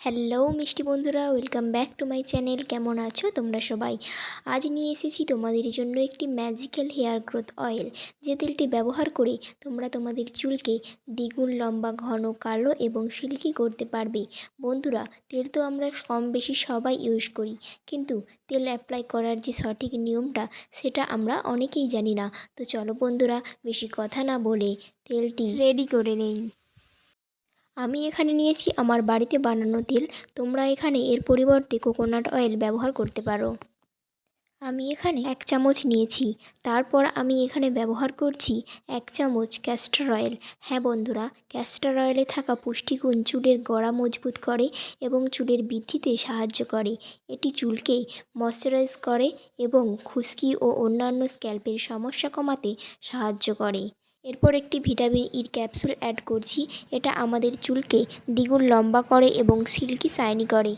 Hello মিষ্টি বন্ধুরা welcome back to my channel কেমন আছো তোমরা সবাই? আজ নিয়ে এসেছি তোমাদের জন্য একটি ম্যাজিক্যাল হেয়ার গ্রোথ অয়েল যে তেলটি ব্যবহার করে তোমরা তোমাদের চুলকে দ্বিগুণ লম্বা, ঘন, কালো এবং সিল্কি করতে পারবে। বন্ধুরা, তেল তো আমরা কম বেশি সবাই ইউজ করি, কিন্তু তেল অ্যাপ্লাই করার যে সঠিক নিয়মটা, সেটা আমরা অনেকেই জানি না। তো চলো বন্ধুরা, বেশি কথা না বলে তেলটি রেডি করে নেই। আমি এখানে নিয়েছি আমার বাড়িতে বানানো তেল। তোমরা এখানে এর পরিবর্তে কোকোনাট অয়েল ব্যবহার করতে পারো। আমি এখানে এক চামচ নিয়েছি। তারপর আমি এখানে ব্যবহার করছি এক চামচ ক্যাস্টার অয়েল। হ্যাঁ বন্ধুরা, ক্যাস্টার অয়েলে থাকা পুষ্টিগুণ চুলের গড়া মজবুত করে এবং চুলের বৃদ্ধিতে সাহায্য করে। এটি চুলকে ময়শ্চারাইজ করে এবং খুশকি ও অন্যান্য স্ক্যাল্পের সমস্যা কমাতে সাহায্য করে। এরপর একটি ভিটামিন ইর ক্যাপসুল অ্যাড করছি। এটা আমাদের চুলকে দ্বিগুণ লম্বা করে এবং সিল্কি শাইনি করে।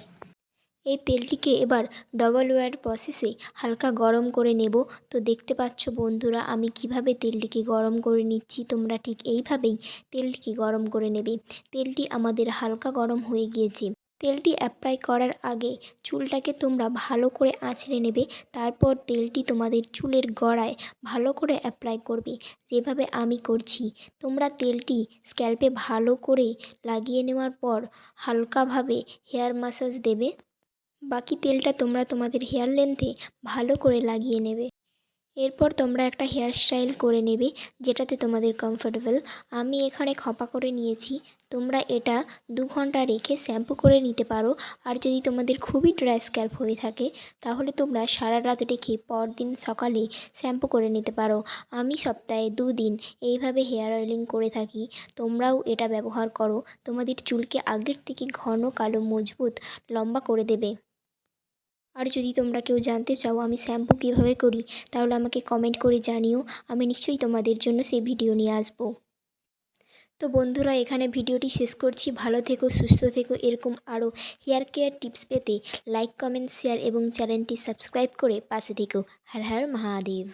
এই তেলটিকে এবার ডবল ওয়ার প্রসেসে হালকা গরম করে নেব। তো দেখতে পাচ্ছ বন্ধুরা, আমি কীভাবে তেলটিকে গরম করে নিচ্ছি, তোমরা ঠিক এইভাবেই তেলটিকে গরম করে নেবে। তেলটি আমাদের হালকা গরম হয়ে গিয়েছে। তেলটি অ্যাপ্লাই করার আগে চুলটাকে তোমরা ভালো করে আঁচড়ে নেবে। তারপর তেলটি তোমাদের চুলের গড়ায় ভালো করে অ্যাপ্লাই করবে। যেভাবে আমি করছি, তোমরা তেলটি স্ক্যাল্পে ভালো করে লাগিয়ে নেওয়ার পর হালকাভাবে হেয়ার মাসাজ দেবে। বাকি তেলটা তোমরা তোমাদের হেয়ার লেন্থে ভালো করে লাগিয়ে নেবে। এরপর তোমরা একটা হেয়ার স্টাইল করে নেবে, যেটাতে তোমাদের কমফোর্টেবল আমি এখানে খপা করে নিয়েছি। তোমরা এটা দু ঘণ্টা রেখে শ্যাম্পু করে নিতে পারো। আর যদি তোমাদের খুবই ড্রাই স্ক্যাল্প হয়ে থাকে, তাহলে তোমরা সারা রাত রেখে পরদিন সকালে শ্যাম্পু করে নিতে পারো। আমি সপ্তাহে দুদিন এইভাবে হেয়ার অয়েলিং করে থাকি। তোমরাও এটা ব্যবহার করো। তোমাদের চুলকে আগের থেকে ঘন কালো, মজবুত, লম্বা করে দেবে। আর যদি তোমরা কেউ জানতে চাও আমি শ্যাম্পু কীভাবে করি, তাহলে আমাকে কমেন্ট করে জানিও। আমি নিশ্চয়ই তোমাদের জন্য সেই ভিডিও নিয়ে আসব। তো বন্ধুরা, এখানে ভিডিওটি শেষ করছি। ভালো থেকো, সুস্থ থেকো। এরকম আরও হেয়ার কেয়ার টিপস পেতে লাইক, কমেন্ট, শেয়ার এবং চ্যানেলটি সাবস্ক্রাইব করে পাশে থেকো। হর হর মহাদেব।